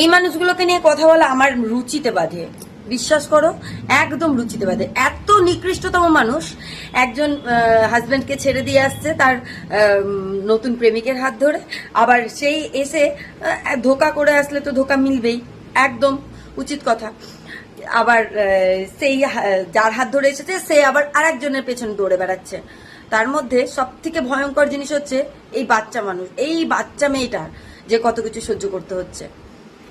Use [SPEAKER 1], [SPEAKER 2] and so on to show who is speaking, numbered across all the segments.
[SPEAKER 1] এই মানুষগুলোকে নিয়ে কথা বলা আমার রুচিতে বাধে। বিশ্বাস করো, একদম রুচিতে বাধে। এত নিকৃষ্টতম মানুষ একজন হাজব্যান্ডকে ছেড়ে দিয়ে আসছে তার নতুন প্রেমিকের হাত ধরে। আবার সেই এসে ধোকা করে আসলে তো ধোকা মিলবেই। একদম উচিত কথা। আবার সেই যার হাত ধরে এসেছে, সে আবার আরেকজনের পেছনে দৌড়ে বেড়াচ্ছে। তার মধ্যে সব থেকে ভয়ঙ্কর জিনিস হচ্ছে, এই বাচ্চা মানুষ, এই বাচ্চা মেয়েটার যে কত কিছু সহ্য করতে হচ্ছে।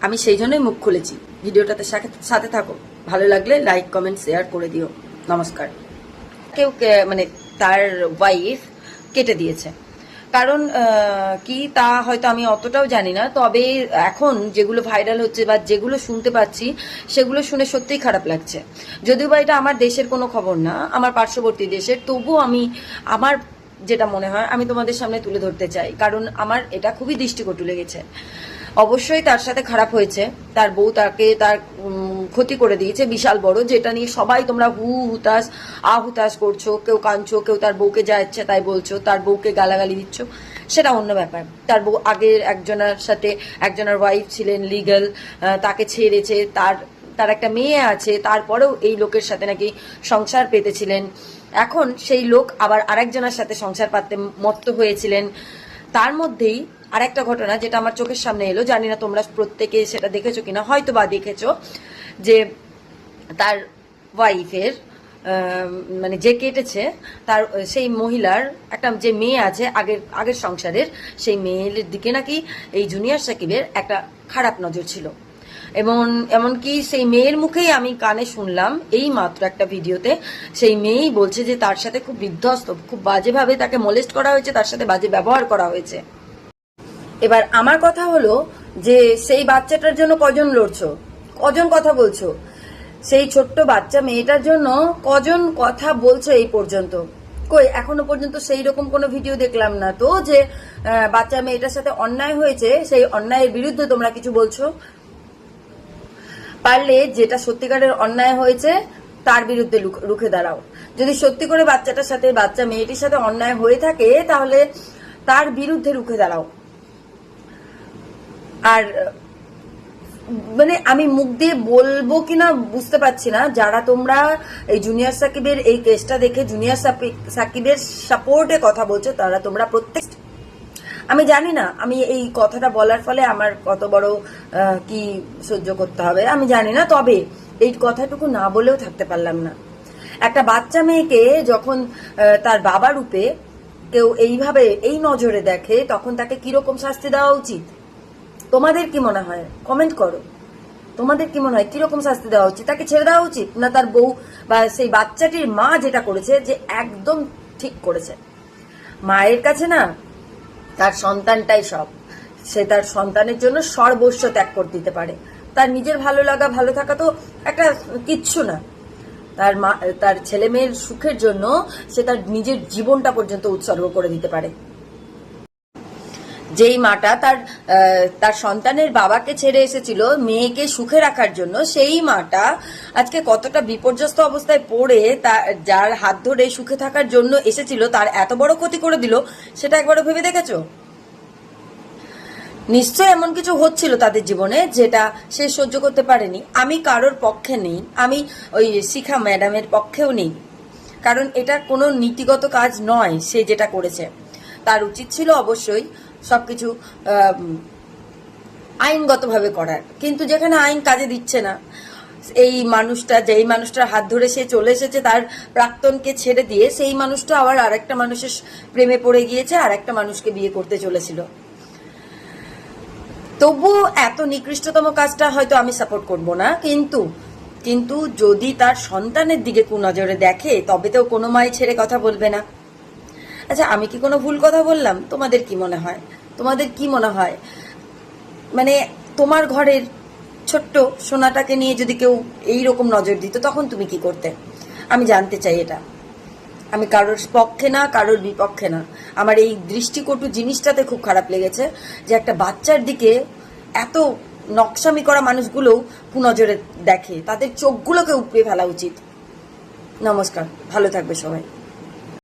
[SPEAKER 1] আমি সেই জন্যই মুখ খুলেছি। ভিডিওটাতে সাথে- থাকো। ভালো লাগলে লাইক কমেন্ট শেয়ার করে দিও। নমস্কার। কেউ মানে তার ওয়াইফ কেটে দিয়েছে। কারণ কি তা হয়তো আমি অতটাও জানি না। তবে এখন যেগুলো ভাইরাল হচ্ছে বা যেগুলো শুনতে পাচ্ছি, সেগুলো শুনে সত্যিই খারাপ লাগছে। যদিও বা এটা আমার দেশের কোনো খবর না, আমার পার্শ্ববর্তী দেশের, তবুও আমি, আমার যেটা মনে হয়, আমি তোমাদের সামনে তুলে ধরতে চাই। কারণ আমার এটা খুবই দৃষ্টিকটু লেগেছে। অবশ্যই তার সাথে খারাপ হয়েছে। তার বউ তাকে তার ক্ষতি করে দিয়েছে। বিশাল বড়, যেটা নিয়ে সবাই তোমরা হু হুতাশ, আ করছ। কেউ কাঁদছো, কেউ তার বউকে যা ইচ্ছে তাই বলছো। তার বউকে গালাগালি দিচ্ছ। সেটা অন্য ব্যাপার। তার বউ আগের একজনের সাথে, একজনের ওয়াইফ ছিলেন লিগাল তাকে ছেড়েছে। তার তার একটা মেয়ে আছে। তারপরেও এই লোকের সাথে নাকি সংসার পেতেছিলেন। এখন সেই লোক আবার আরেকজনের সাথে সংসার পাততে মত্ত হয়েছিলেন। তার মধ্যেই আরেকটা ঘটনা যেটা আমার চোখের সামনে এলো, জানি না তোমরা প্রত্যেকে সেটা দেখেছ কিনা হয়তো বা দেখেছ, যে তার ওয়াইফের মানে যে কেটেছে, তার, সেই মহিলার একটা যে মেয়ে আছে, আগের আগের সংসারের, সেই মেয়ের দিকে নাকি এই জুনিয়র সাকিবের একটা খারাপ নজর ছিল। এবং এমনকি সেই মেয়ের মুখেই আমি কানে শুনলাম এই মাত্র একটা ভিডিওতে, সেই মেয়েই বলছে যে তার সাথে খুব বিধ্বস্ত, খুব বাজেভাবে তাকে মোলেস্ট করা হয়েছে, তার সাথে বাজে ব্যবহার করা হয়েছে। এবার আমার কথা হলো যে সেই বাচ্চাটার জন্য কজন লড়ছো? কজন কথা বলছো? সেই ছোট্ট বাচ্চা মেয়েটার জন্য কজন কথা বলছো এই পর্যন্ত? কই, এখনও পর্যন্ত সেই রকম কোনো ভিডিও দেখলাম না তো যে বাচ্চা মেয়েটার সাথে অন্যায় হয়েছে, সেই অন্যায়ের বিরুদ্ধে তোমরা কিছু বলছো? পারলে যেটা সত্যিকারের অন্যায় হয়েছে, তার বিরুদ্ধে রুখে দাঁড়াও। যদি সত্যি করে বাচ্চাটার সাথে, বাচ্চা মেয়েটির সাথে অন্যায় হয়ে থাকে, তাহলে তার বিরুদ্ধে রুখে দাঁড়াও। আর মানে আমি মুখ দিয়ে বলব কিনা বুঝতে পারছি না। যারা তোমরা এই জুনিয়র সাকিবের এই কেসটা দেখে জুনিয়র সাকিবের সাপোর্টে কথা বলছো, তারা তোমরা প্রত্যেক আমি জানি না, আমি এই কথাটা বলার ফলে আমার কত বড় কি সহ্য করতে হবে, আমি জানি না। তবে এই কথাটুকু না বলেও থাকতে পারলাম না। একটা বাচ্চা মেয়েকে যখন তার বাবা রূপে কেউ এইভাবে এই নজরে দেখে, তখন তাকে কীরকম শাস্তি দেওয়া উচিত? তোমাদের কি মনে হয়? কমেন্ট করো। তোমাদের কি মনে হয়? কীরকম শাস্তি দেওয়া উচিত? তাকে ছেড়ে দেওয়া উচিত? না তার বউ বা সেই বাচ্চাটির মা যেটা করেছে যে একদম ঠিক করেছে? মায়ের কাছে না, তার সন্তানটাই সব। সে তার সন্তানের জন্য সর্বস্ব ত্যাগ করে দিতে পারে। তার নিজের ভালো লাগা, ভালো থাকা তো একটা কিচ্ছু না। তার মা, তার ছেলে মেয়ের সুখের জন্য সে তার নিজের জীবনটা পর্যন্ত উৎসর্গ করে দিতে পারে। যেই মাটা তার তার সন্তানের বাবাকে ছেড়ে এসেছিল, মেয়েকে সুখে রাখার জন্য, সেই মাটা আজকে কতটা বিপর্যস্ত অবস্থায় পড়ে তার যার হাত ধরে সুখে থাকার জন্য এসেছিল, তার এত বড় ক্ষতি করে দিল, সেটা একবারও ভেবে দেখেছ? নিশ্চয় এমন কিছু হচ্ছিল তাদের জীবনে, যেটা সে সহ্য করতে পারেনি। আমি কারোর পক্ষে নেই, আমি ওই শিখা ম্যাডামের পক্ষেও নেই। কারণ এটা কোনো নীতিগত কাজ নয়, সে যেটা করেছে। তার উচিত ছিল অবশ্যই সবকিছু আইনগতভাবে করার। কিন্তু যেখানে আইন কাজে দিচ্ছে না, এই মানুষটা, যেই মানুষটার হাত ধরে সে চলে এসেছে, তার প্রাক্তনকে ছেড়ে দিয়ে, সেই মানুষটা আবার আরেকটা মানুষের প্রেমে পড়ে গিয়েছে আর একটা মানুষকে বিয়ে করতে চলেছিল। তবু এত নিকৃষ্টতম কাজটা হয়তো আমি সাপোর্ট করব না, কিন্তু কিন্তু যদি তার সন্তানের দিকে কুনজরে দেখে তবে তো কোনো মাই ছেড়ে কথা বলবে না। আচ্ছা আমি কি কোনো ভুল কথা বললাম? তোমাদের কি মনে হয়? তোমাদের কি মনে হয়? মানে তোমার ঘরের ছোট্ট সোনাটাকে নিয়ে যদি কেউ এই রকম নজর দিত, তখন তুমি কি করতে? আমি জানতে চাই এটা। আমি কারোর পক্ষে না, কারোর বিপক্ষে না। আমার এই দৃষ্টিকটু জিনিসটাতে খুব খারাপ লেগেছে যে একটা বাচ্চার দিকে এত নকশামি করা মানুষগুলোও কুনজরে দেখে। তাদের চোখগুলোকে উপড়ে ফেলা উচিত। নমস্কার, ভালো থাকবে সবাই।